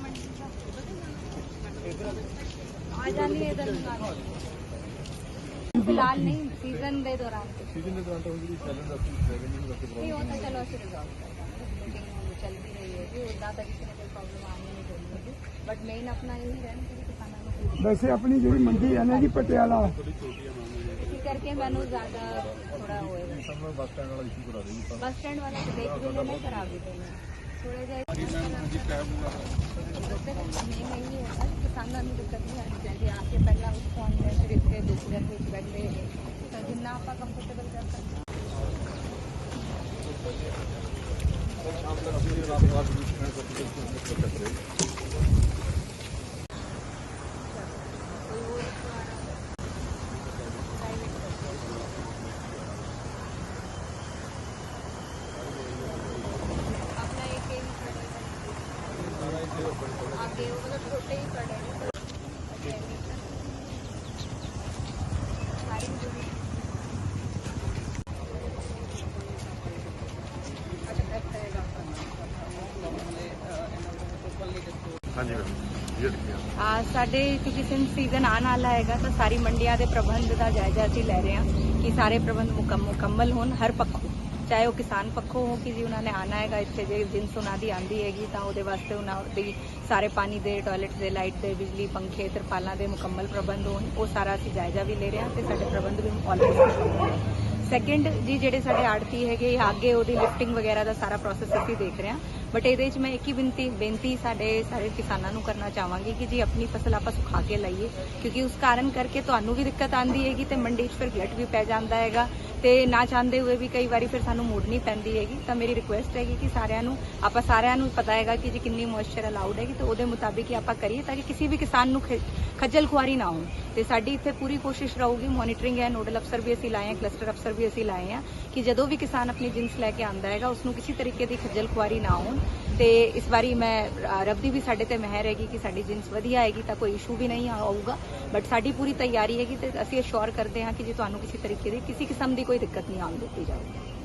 ਮੰਡੀ ਦਾ ਆ ਜਾਣੀ ਹੈ ਇਧਰ ਫਿਲਹਾਲ ਨਹੀਂ ਸੀਜ਼ਨ ਦੇ ਦੌਰਾਨ ਸੀਜ਼ਨ ਦੇ ਦੌਰਾਨ ਤਾਂ ਜਿਹੜੀ ਚੱਲਣ ਦਾ ਰੈਵਨਿਊ ਦਾ ਕੋਈ ਨਹੀਂ ਉਹ ਤਾਂ ਚਲੋ ਅਸੀਂ ਰਿਜ਼ੋਲਵ ਕਰ ਦਾਂਗੇ ਮੀਟਿੰਗ ਚੱਲ ਵੀ ਰਹੀ ਹੈ ਜੀ ਉਦਾਂ ਤਾਂ ਕਿਸੇ ਨੇ ਕੋਈ ਪ੍ਰੋਬਲਮ ਆਣੀ ਨਹੀਂ ਚਾਹੀਦੀ ਬਟ ਮੇਨ ਆਪਣਾ ਇਹ ਹੀ ਰਹਿਣਾ ਕਿ ਕਿਸਾਨਾਂ ਨੂੰ ਕੋਈ ਵੈਸੇ ਆਪਣੀ ਜਿਹੜੀ ਮੰਡੀ ਹੈ ਨਾ ਜੀ ਪਟਿਆਲਾ ਇਸੇ ਕਰਕੇ ਮੈਨੂੰ ਜ਼ਿਆਦਾ ਥੋੜਾ ਹੋਏਗਾ ਸਾਹਮਣੇ ਬੱਸ ਸਟੈਂਡ ਵਾਲਾ ਇਸ਼ੂ ਕਰਾ ਦੇ ਜੀ बस स्टैंड वाला तो देख भी लेना खराब भी देना थोड़ा जी कैब नहीं नहीं है सर किसान दिक्कत नहीं आनी चाहिए आपके पहला उस फ़ोन फिर इसके दूसरे बैठे जितना आपका कंफर्टेबल कर सकते हैं ਸਾਡੇ ਕਿਉਂਕਿ ਸਿੰਸ ਸੀਜ਼ਨ ਆਉਣ ਵਾਲਾ ਹੈਗਾ ਤਾਂ ਸਾਰੀ ਮੰਡੀਆਂ ਦੇ ਪ੍ਰਬੰਧ ਦਾ ਜਾਇਜ਼ਾ ਅਸੀਂ ਲੈ ਰਹੇ ਹਾਂ ਕਿ ਸਾਰੇ ਪ੍ਰਬੰਧ ਮੁਕੰਮਲ ਹੋਣ ਹਰ ਪੱਖੋਂ। ਚਾਹੇ ਉਹ ਕਿਸਾਨ ਪੱਖੋਂ ਹੋ ਕਿ ਜੀ ਉਹਨਾਂ ਨੇ ਆਣਾ ਹੈਗਾ, ਇੱਥੇ ਜੇ ਜਿੰਸ ਉਹਨਾਂ ਦੀ ਆਂਦੀ ਹੈਗੀ ਤਾਂ ਉਹਦੇ ਵਾਸਤੇ ਉਹਨਾਂ ਦੀ ਸਾਰੇ ਪਾਣੀ ਦੇ ਟਾਇਲਟ ਦੇ ਲਾਈਟ ਦੇ, ਬਿਜਲੀ, ਪੰਖੇ, ਤਰਪਾਲਾਂ ਦੇ ਮੁਕੰਮਲ ਪ੍ਰਬੰਧ ਹੋਣ, ਉਹ ਸਾਰਾ ਅਸੀਂ ਜਾਇਜ਼ਾ ਵੀ ਲੈ ਰਹੇ ਹਾਂ ਤੇ ਸਾਡੇ ਪ੍ਰਬੰਧ ਵੀ ਆਲਮੋਸਟ ਸੈਕੰਡ ਜੀ ਜਿਹੜੇ ਸਾਡੇ ਆੜਤੀ ਹੈਗੇ, ਅੱਗੇ ਉਹਦੀ ਲਿਫਟਿੰਗ ਵਗੈਰਾ ਦਾ ਸਾਰਾ ਪ੍ਰੋਸੈਸ ਅਸੀਂ ਦੇਖ ਰਹੇ ਹਾਂ। ਬਟ ਇਹਦੇ ਵਿੱਚ ਮੈਂ ਇੱਕ ਹੀ ਬੇਨਤੀ ਬੇਨਤੀ ਸਾਡੇ ਸਾਰੇ ਕਿਸਾਨਾਂ ਨੂੰ ਕਰਨਾ ਚਾਹਾਂਗੀ ਕਿ ਜੀ ਆਪਣੀ ਫਸਲ ਆਪਾਂ ਸੁਖਾ ਕੇ ਲਾਈਏ, ਕਿਉਂਕਿ ਉਸ ਕਾਰਨ ਕਰਕੇ ਤੁਹਾਨੂੰ ਵੀ ਦਿੱਕਤ ਆਂਦੀ ਹੈਗੀ ਤੇ ਮੰਡੀ 'ਚ ਫਿਰ ਗਲਟ ਵੀ ਪੈ ਜਾਂਦਾ ਹੈਗਾ। ਤੇ ਨਾ ਚਾਹੁੰਦੇ ਹੋਏ ਵੀ ਕਈ ਵਾਰੀ ਫਿਰ ਸਾਨੂੰ ਮੋੜਨੀ ਪੈਂਦੀ ਹੈਗੀ। ਤਾਂ ਮੇਰੀ ਰਿਕੁਐਸਟ ਹੈਗੀ ਕਿ ਸਾਰਿਆਂ ਨੂੰ, ਆਪਾਂ ਸਾਰਿਆਂ ਨੂੰ ਪਤਾ ਹੈਗਾ ਕਿ ਜੀ ਕਿੰਨੀ ਮੋਇਸਚਰ ਅਲਾਉਡ ਹੈਗੀ, ਤੇ ਉਹਦੇ ਮੁਤਾਬਿਕ ਹੀ ਆਪਾਂ ਕਰੀਏ ਤਾਂ ਕਿ ਕਿਸੇ ਵੀ ਕਿਸਾਨ ਨੂੰ ਖੱਜਲ ਖੁਆਰੀ ਨਾ ਹੋਣ। ਤੇ ਸਾਡੀ ਇੱਥੇ ਪੂਰੀ ਕੋਸ਼ਿਸ਼ ਰਹੂਗੀ ਮੋਨੀਟਰਿੰਗ ਹੈ ਨੋਡਲ ਅਫਸਰ ਵੀ ਅਸੀਂ ਲਾਏ ਹਾਂ ਕਲਸਟਰ ਅਫਸਰ ਵੀ ਅਸੀਂ ਲਾਏ ਹਾਂ, ਕਿ ਜਦੋਂ ਵੀ ਕਿਸਾਨ ਆਪਣੀ ਜਿੰਸ ਲੈ ਕੇ ਆਂਦਾ ਹੈਗਾ ਉਸ ਨੂੰ ਕਿਸੇ ਤਰੀਕੇ ਦੀ ਖੱਜਲ ਖੁਆਰੀ ਨਾ ਹੋਣ। ਤੇ ਇਸ ਵਾਰੀ ਮੈਂ ਰੱਬ ਦੀ ਵੀ ਸਾਡੇ ਤੇ ਮਹਿਰ ਹੈਗੀ ਕਿ ਸਾਡੀ ਜਿੰਸ ਵਧੀਆ ਹੈਗੀ, ਤਾਂ ਕੋਈ ਇਸ਼ੂ ਵੀ ਨਹੀਂ ਆਊਗਾ। ਬਟ ਸਾਡੀ ਪੂਰੀ ਤਿਆਰੀ ਹੈਗੀ ਤੇ ਅਸੀਂ ਅਸ਼ੋਰ ਕਰਦੇ ਹਾਂ ਕਿ ਜੇ ਤੁਹਾਨੂੰ ਕਿਸੇ ਤਰੀਕੇ ਦੀ, ਕਿਸੇ ਕਿਸਮ ਦੀ ਕੋਈ ਦਿੱਕਤ ਨਹੀਂ ਆਉਣ ਦਿੱਤੀ ਜਾਊਗੀ।